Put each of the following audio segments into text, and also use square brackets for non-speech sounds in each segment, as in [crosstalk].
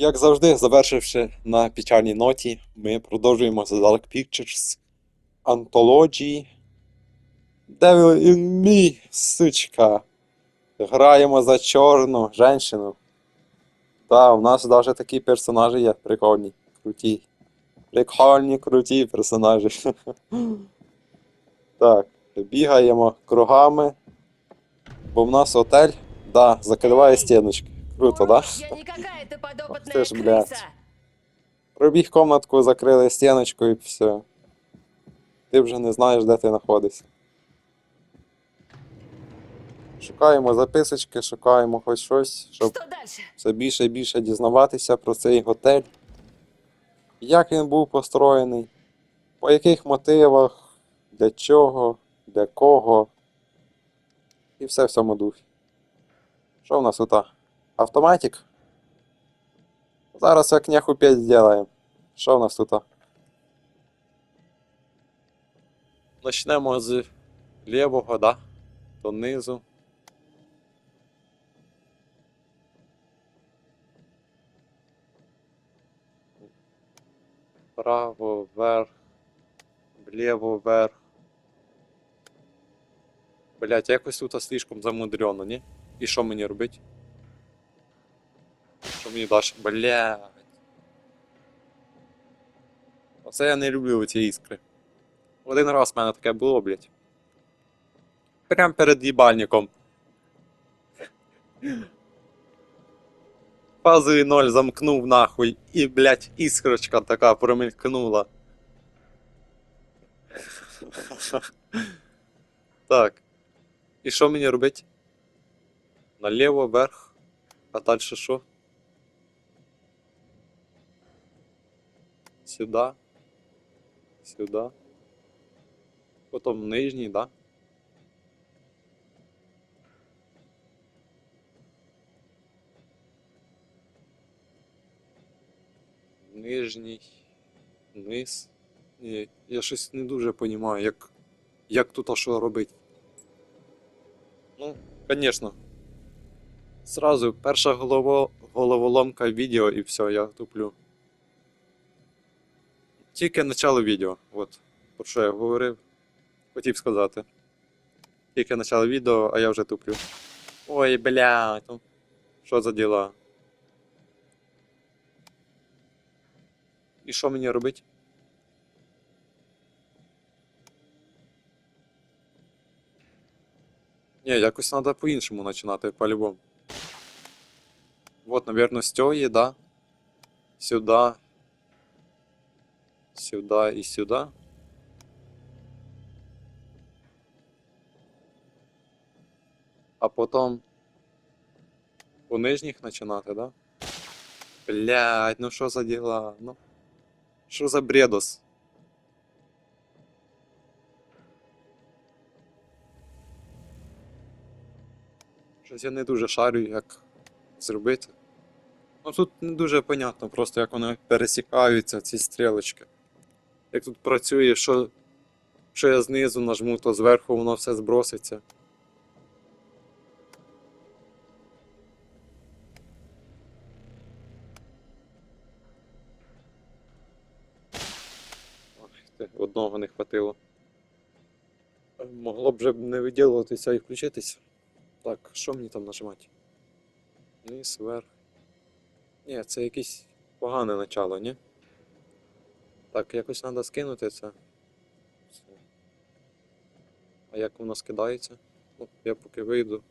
Як завжди, завершивши на печальній ноті, ми продовжуємо The Dark Pictures Anthology Devil in Me, сучка. Граємо за чорну женщину. Та, у нас навіть такі персонажі є прикольні, круті. Прикольні, круті персонажі. [laughs] Так, бігаємо кругами. Бо в нас отель, да, закриває стіночки. Круто, да? Я не какая-то Ох подопытная ты ж, блядь. крыса. Пробіг комнатку, закрили стіночку і все. Ти вже не знаєш, де ти знаходишся. Шукаємо записочки, шукаємо хоч щось, щоб Что дальше? все більше і більше дізнаватися про цей готель. Як він був построєний, по яких мотивах, для чого, для кого. І все в цьому духі. Що в нас тут? Автоматик? Зараз як неху 5 зробимо. Що в нас тут? Почнемо з лівого, да? Донизу. Право, вверх, вліво, вверх. Блять, якось тут слишком замудрено, ні? І що мені робити? Що мені даш? Блять. Оце я не люблю ці іскри. Один раз в мене таке було, блять. Прям перед їбальником. Фазовий ноль замкнув нахуй, і, блять, іскрочка така промелькнула. Так. І що мені робити? Наліво, вверх. А далі що? Сюда. Сюда. Потім нижній, да? Нижній. Низ. Ні, я щось не дуже розумію, як, як тут а що робити. Ну, звісно. Сразу перша голово, головоломка відео і все, я туплю. Тільки начало відео, от, про що я говорив, хотів сказати. Тільки начало відео, а я вже туплю. Ой, блядь, ну, що за діла? І що мені робити? Ні, якось треба по-іншому починати, по-любому. Вот, наверное, с тёї, да? Сюда. Сюда и сюда. А потом у нижніх починати, да? Блядь, ну що за діла? Ну. Що за бредос? Щось я не дуже шарю, як зробити. Ну тут не дуже понятно просто, як вони пересікаються, ці стрілочки. Як тут працює, що, що я знизу нажму, то зверху воно все зброситься. Одного не хватило. Могло б вже не виділуватися і включитися. Так, що мені там нажимати? Низ, вверх. Ні, це якесь погане начало, ні? Так, якось треба скинути це. А як воно скидається? Ну, я поки вийду.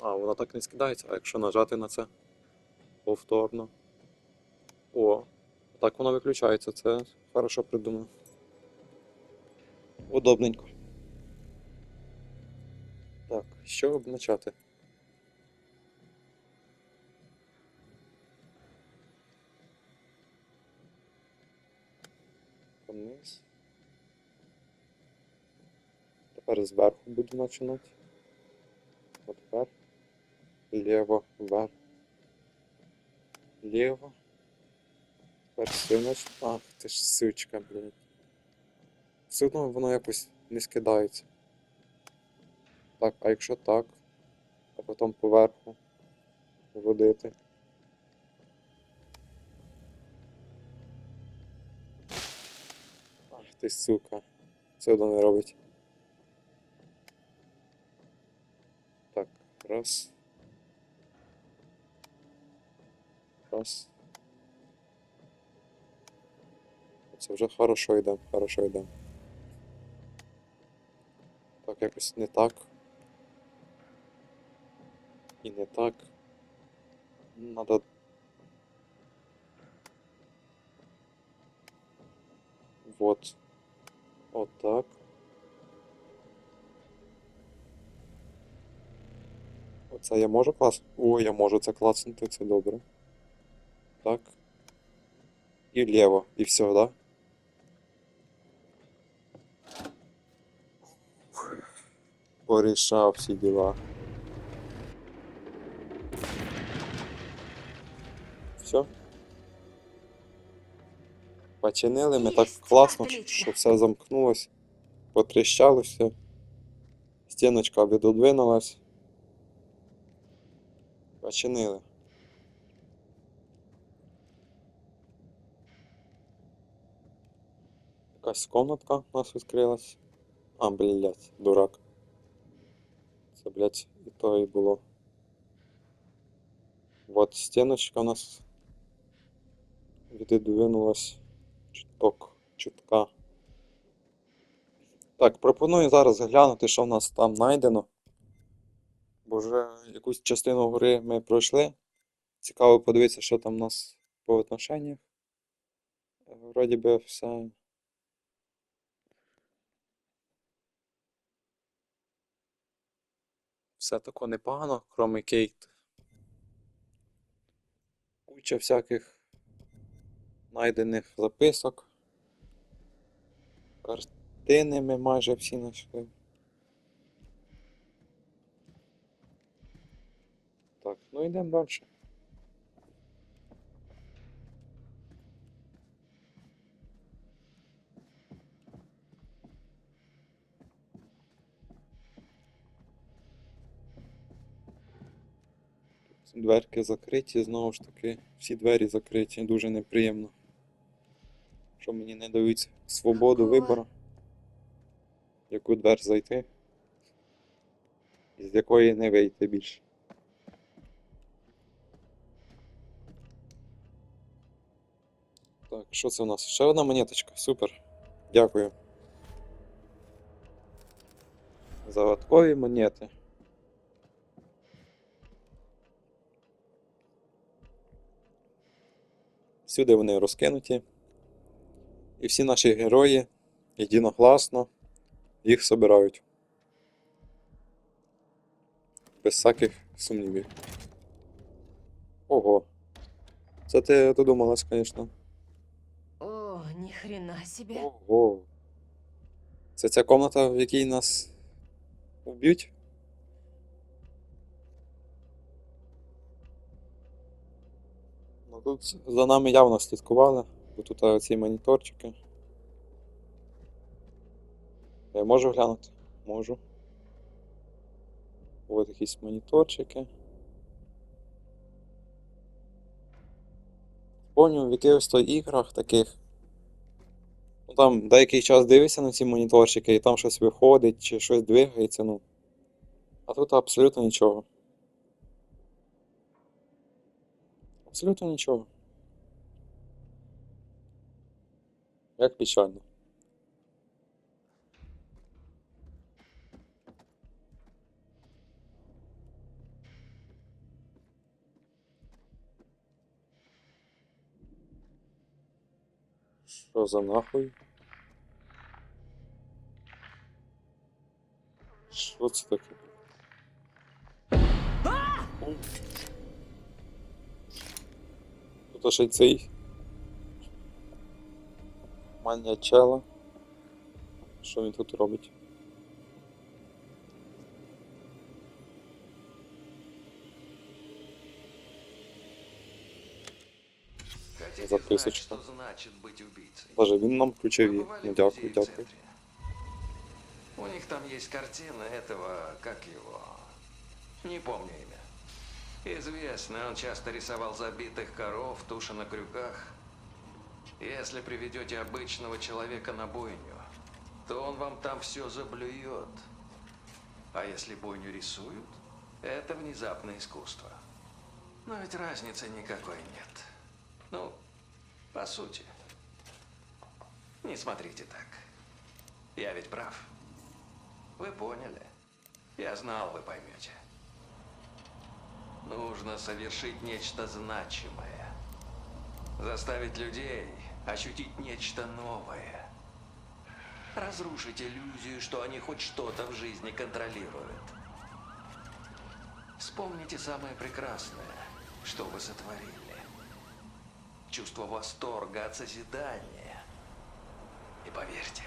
А, воно так не скидається, а якщо нажати на це повторно. О, так воно виключається, це хорошо придумано. Удобненько. Так, з чого Вниз. Тепер зверху буду починати. От вверх. Ліво, вверх. Ліво. Тепер сильно. Ах, ти ж сучка, блядь. Все одно воно якось не скидається. Так, а якщо так, а потім поверху водити. Ти сука. Це одно не робить. Так, раз. Раз. Це вже хорошо йде, хорошо йде. Так, якось не так. І не так. Надо. Вот. Вот так. Оце я можу клас? О, я можу це клацнути, це добре. Так. І ліво, і все, да? Порішав всі діла. Все. Починили ми так класно, що все замкнулось, потріщалося. Стіночка відодвинулась. Починили. Якась комнатка у нас відкрилась. А, блядь, дурак. Це, блядь, і то і було. Вот стіночка у нас віддвинулась чуток, чутка. Так, пропоную зараз глянути, що в нас там знайдено. Бо вже якусь частину гри ми пройшли. Цікаво подивитися, що там у нас по отношеннях. Е, Вроді би все. Все тако непогано, кроме Кейт. Куча всяких знайдених записок. Картини ми майже всі знайшли. Так, ну йдемо далі. Дверки закриті, знову ж таки, всі двері закриті, дуже неприємно. Що мені не дають свободу вибору, в яку двер зайти, і з якої не вийти більше. Так, що це у нас? Ще одна монеточка, супер. Дякую. Загадкові монети. Всюди вони розкинуті. І всі наші герої єдиногласно їх собирають. Без всяких сумнівів. Ого. Це ти додумалась, звісно. О, ни хрена себе. Ого. Це ця комната, в якій нас вб'ють? Ну тут за нами явно слідкували, тут оці моніторчики. Я можу глянути? Можу. Ось якісь моніторчики. Помню, в якихось то іграх таких. Ну там деякий час дивишся на ці моніторчики, і там щось виходить, чи щось двигається, ну. А тут абсолютно нічого. Абсолютно нічого. Як печально. Що за нахуй? Що це таке? Тут й цей. Маньячела. Що він тут робить? Хотите Записочка. знать, что значит быть убийцей? Боже, він нам Вы ключові. бывали Ну в дякую, музее в дякую. центре? У них там есть картина этого, как его, не помню имя. Известно, он часто рисовал забитых коров, туши на крюках. Если приведете обычного человека на бойню, то он вам там все заблюет. А если бойню рисуют, это внезапное искусство. Но ведь разницы никакой нет. Ну, по сути. Не смотрите так. Я ведь прав. Вы поняли. Я знал, вы поймете. Нужно совершить нечто значимое. Заставить людей ощутить нечто новое. Разрушить иллюзию, что они хоть что-то в жизни контролируют. Вспомните самое прекрасное, что вы сотворили. Чувство восторга от созидания. И поверьте,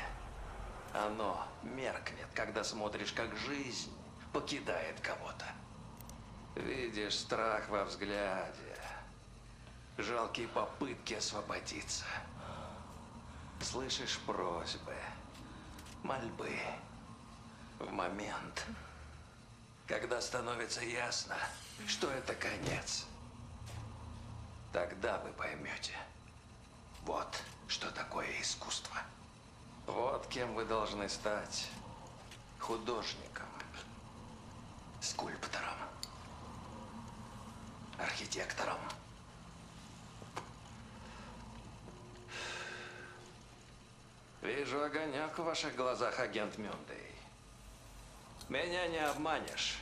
оно меркнет, когда смотришь, как жизнь покидает кого-то. Видишь страх во взгляде, жалкие попытки освободиться. Слышишь просьбы, мольбы. В момент, когда становится ясно, что это конец. Тогда вы поймете, вот что такое искусство. Вот кем вы должны стать. Художником, скульптором, архитектором. Вижу огонек в ваших глазах, агент Мюндей. Меня не обманешь.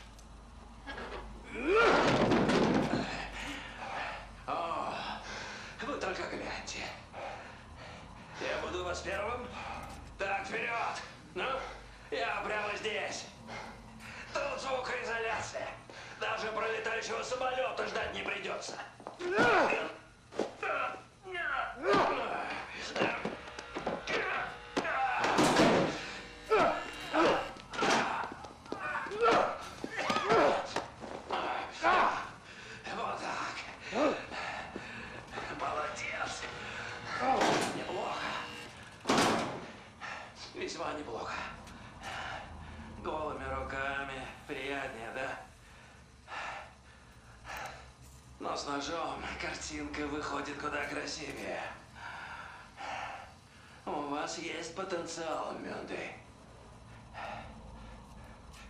О, вы только гляньте. Я буду у вас первым. Так, вперед! Ну, я прямо здесь. Тут звукоизоляция. Даже пролетающего самолета ждать не придется. С ножом картинка выходит куда красивее. У вас есть потенциал, Мюнди.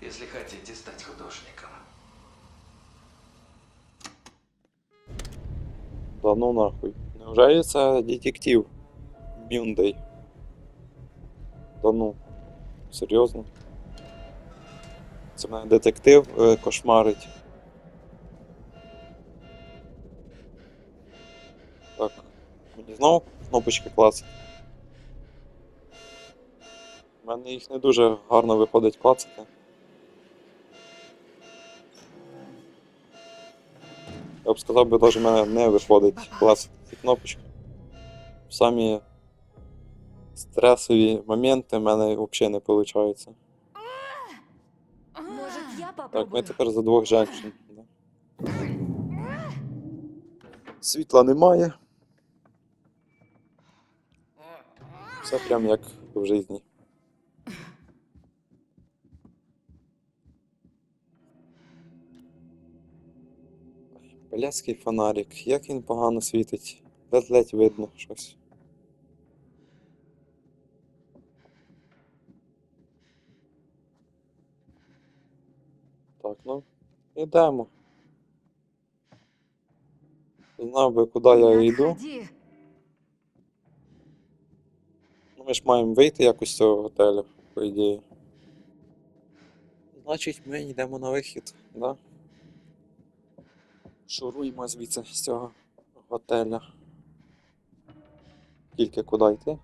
Если хотите стать художником. Да ну нахуй. Неужели детектив Бюндей? Да ну. Серйозно? Це мене детектив кошмарить. Так. Мені знову кнопочки клацати. У мене їх не дуже гарно виходить клацати. Я б сказав би, навіть в мене не виходить клацати ці кнопочки. Самі стресові моменти в мене взагалі не виходить. Так, ми тепер за двох женщин. Світла немає. Все прям як в житті. Блядський фонарик, як він погано світить. Ледь-ледь видно щось. Так, ну, йдемо. Знав би, куди я йду. отходи. Ми ж маємо вийти якось з цього готелю, по ідеї. Значить, ми йдемо на вихід, да? Шуруємо звідси з цього готеля. Тільки куди йти?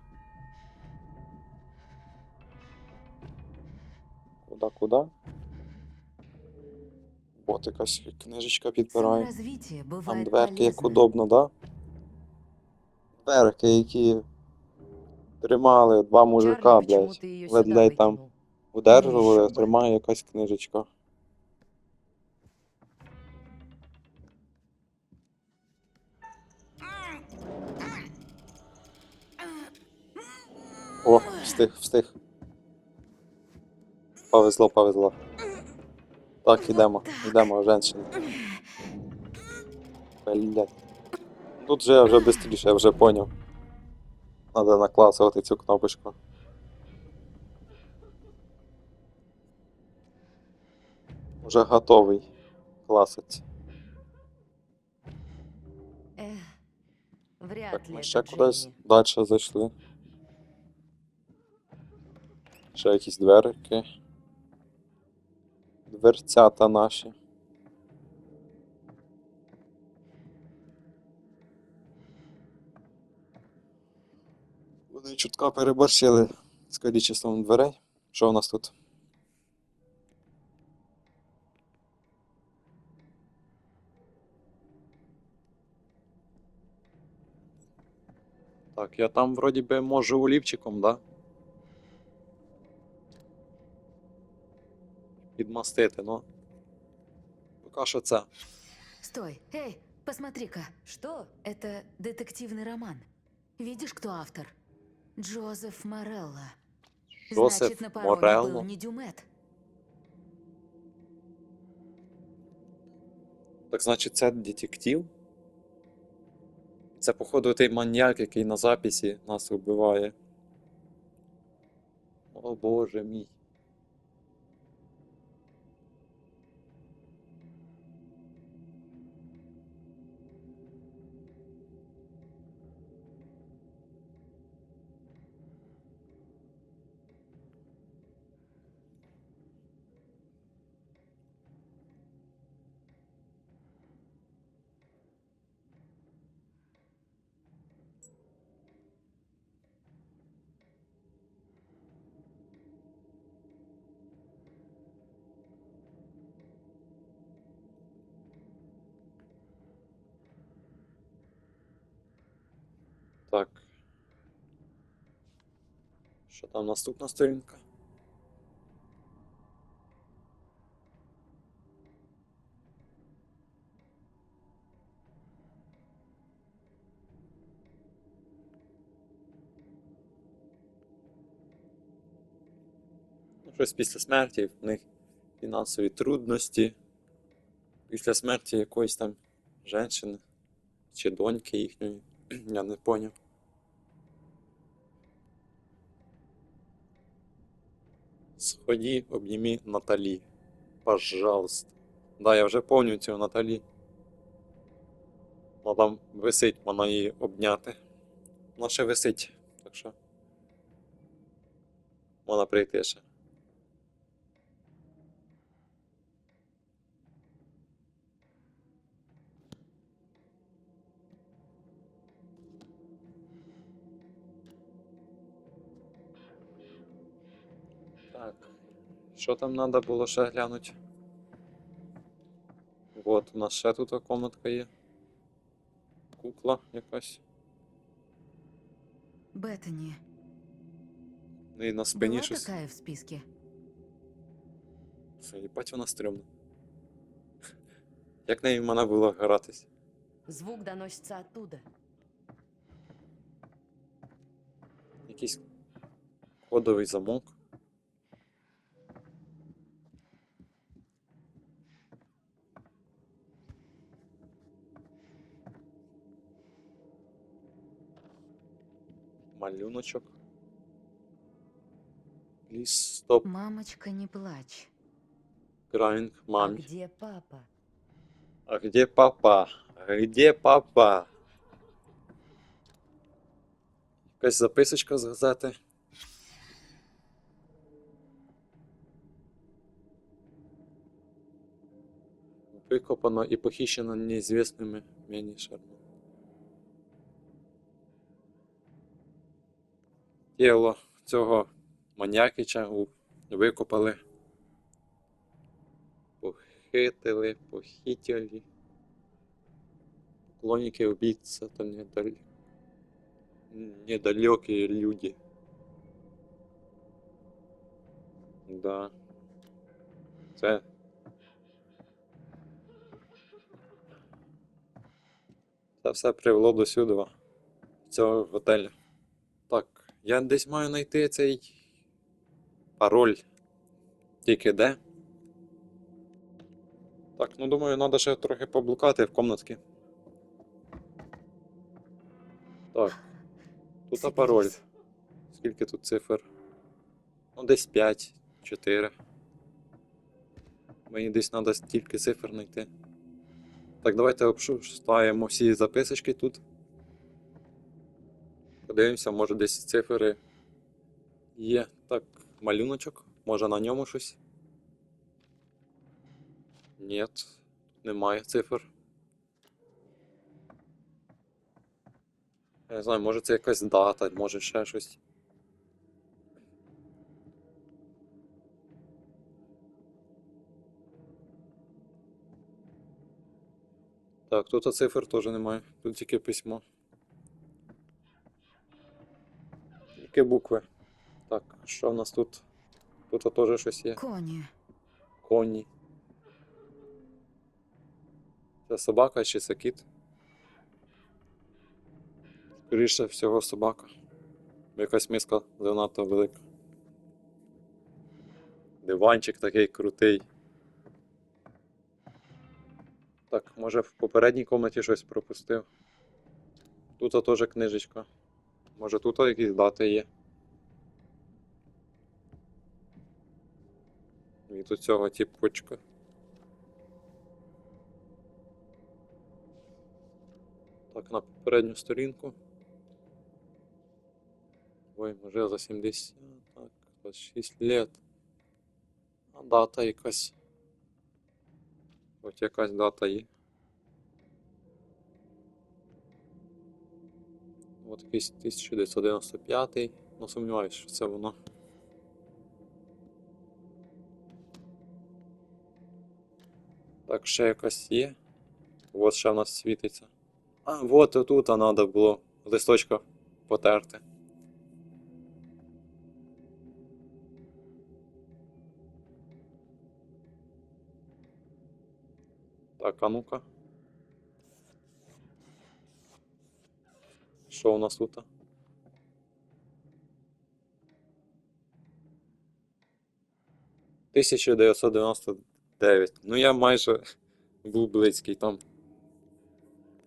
Куди, куди? От якась книжечка підбирає. Там дверки, як удобно, да? Дверки, які тримали два мужика, блядь. ледь-ледь сюда там. Удержували, тримає якась книжечка. О, встиг, встиг. Повезло, повезло. Так, ідемо, ідемо, женщина. Блядь. Тут же я вже швидше, я вже поняв. Треба накласувати цю кнопочку. Вже готовий класить. Так, ми ще кудись далі зайшли. Ще якісь дверки. Дверцята наші. чутка переборщили з кількістю дверей. Що у нас тут? Так, я там вроді би можу олівчиком, да? Підмастити, ну. Поки що це. Стой, эй, посмотри-ка. Что? Это детективный роман. Видишь, кто автор? Джозеф Морелла. Джозеф Значит, на пароме Морелло. был не Дюмет. Так значить, це детектив? Це, походу, той маньяк, який на записі нас вбиває. О боже мій. Що там наступна сторінка? Щось після смерті, в них фінансові трудності. Після смерті якоїсь там жінки чи доньки їхньої. [clears throat] Я не поняв. Сходи, обніми Наталі. Пожалуйста. Да, я вже помню цю Наталі. Вона там висить, вона її обняти. Вона ще висить, так що. Вона прийти ще. Що там треба було ще глянути? Вот, у нас ще тут комнатка є. Кукла якась. Беттани. Ну і на спині Была щось. такая в списке? Це, Їбать вона стрьомна. Як нею мене було гратись? Звук доносится оттуда. Якийсь кодовий замок. Малюночок. Please stop Мамочка, не плачь. crying, А мамі. где папа? А где папа? А Где папа? Якась записочка з газети. Викопано і похищено неізвісними мені Тіло цього маньякича у- викопали. Похитили, похитили. Поклонники убийц это недал... недалекие люди. Да. Це. Це все привело до сюди, цього готелю. Я десь маю знайти цей пароль. Тільки де? Так, ну думаю, треба ще трохи поблукати в комнатки. Так. Тут а пароль. Скільки тут цифр? Ну, десь 5, 4. Мені десь треба стільки цифр знайти. Так, давайте обшукаємо всі записочки тут. Подивимося, може десь цифри є. Так, малюночок. Може на ньому щось? Ні, немає цифр. Я не знаю, може це якась дата, може ще щось. Так, тут цифр теж немає. Тут тільки письмо. Тільки букви. Так, що в нас тут? Тут теж щось є. Коні. Коні. Це собака чи це кіт? Скоріше всього собака. Якась миска занадто велика. Диванчик такий крутий. Так, може в попередній комнаті щось пропустив. Тут теж книжечка. Може тут якісь дати є. Від цього тіпочка. Так, на попередню сторінку. Ой, може за 70, так, 26 лет. А дата якась. От якась дата є. От якийсь 1995, ну сумніваюся, що це воно. Так, ще якась є. От ще в нас світиться. А, от отут треба було листочка потерти. Так, а ну-ка. Що у нас тут? 1999. Ну я майже був близький там.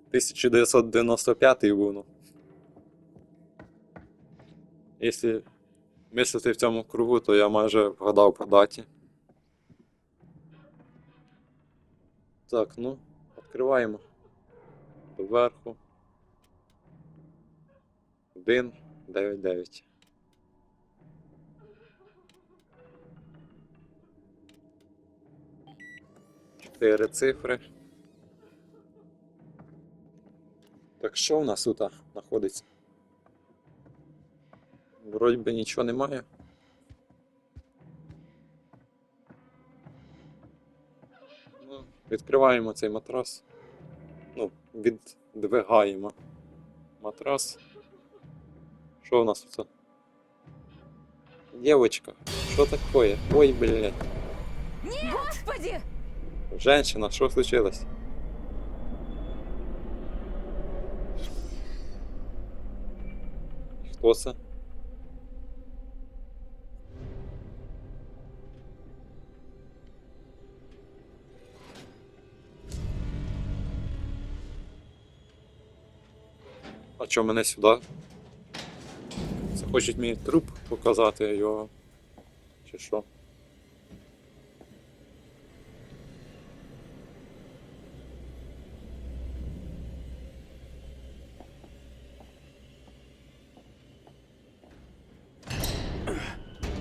1995 був, ну. Якщо мислити в цьому кругу, то я майже вгадав по даті. Так, ну, відкриваємо. Доверху. 1, 9, 9. Чотири цифри. Так що в нас тут знаходиться? Вроді би нічого немає. Ну, відкриваємо цей матрас. Ну, віддвигаємо матрас. Що у нас тут? Девочка, що такое? Ой, блядь. Господи! Женщина, що случилось? Хто це? А чо мене сюди? Хочуть мені труп показати його. Чи що?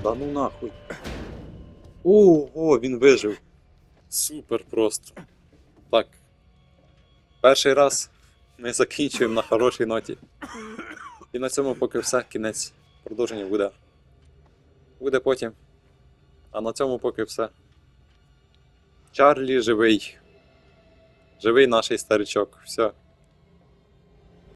Да ну нахуй. Ого, він вижив. Супер просто. Так. Перший раз ми закінчуємо на хорошій ноті. І на цьому поки все, кінець. Продовження буде. Буде потім. А на цьому поки все. Чарлі живий. Живий наш старичок. Все.